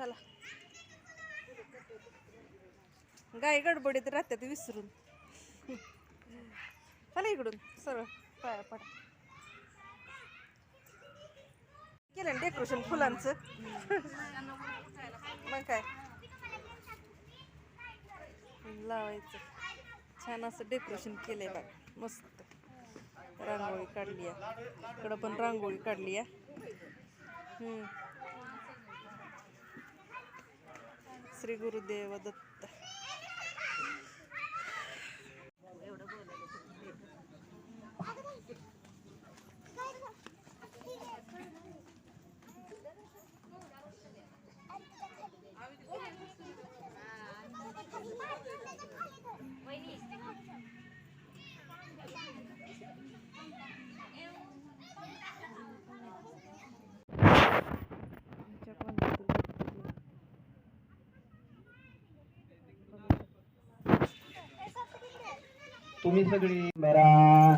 चला. गाय गडबडीत राहतात विसरून. चला इकडून सरळ पाया पडा. केलं ना डेकोरेशन फुलांचं? मग काय? लावायचं. छान असं डेकोरेशन केलंय बघ. मस्त. रांगोळी काढली आहे इकडं पण रांगोळी काढली आहे श्री गुरुदेव दत्त तुम्ही सगळी. मेरा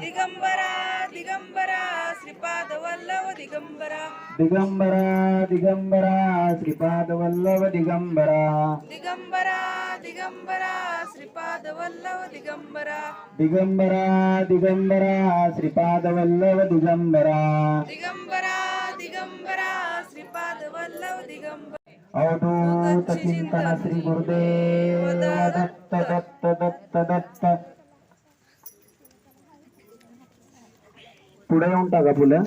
दिगंबरा दिगंबरा श्रीपाद वल्लभ दिगंबरा. दिगंबरा दिगंबरा श्रीपाद वल्लभ दिगंबरा. दिगंबरा दिगंबरा श्रीपाद वल्लभ दिगंबरा. दिगंबरा दिगंबरा श्रीपाद वल्लभ दिगंबरा. दिगंबरा दिगंबरा श्रीपाद वल्लभ दिगंबरा. अवधूत चिंतन श्री गुरुदेव दत्त दत्त दत्त दत्त पुढे येऊन टाका फुलं.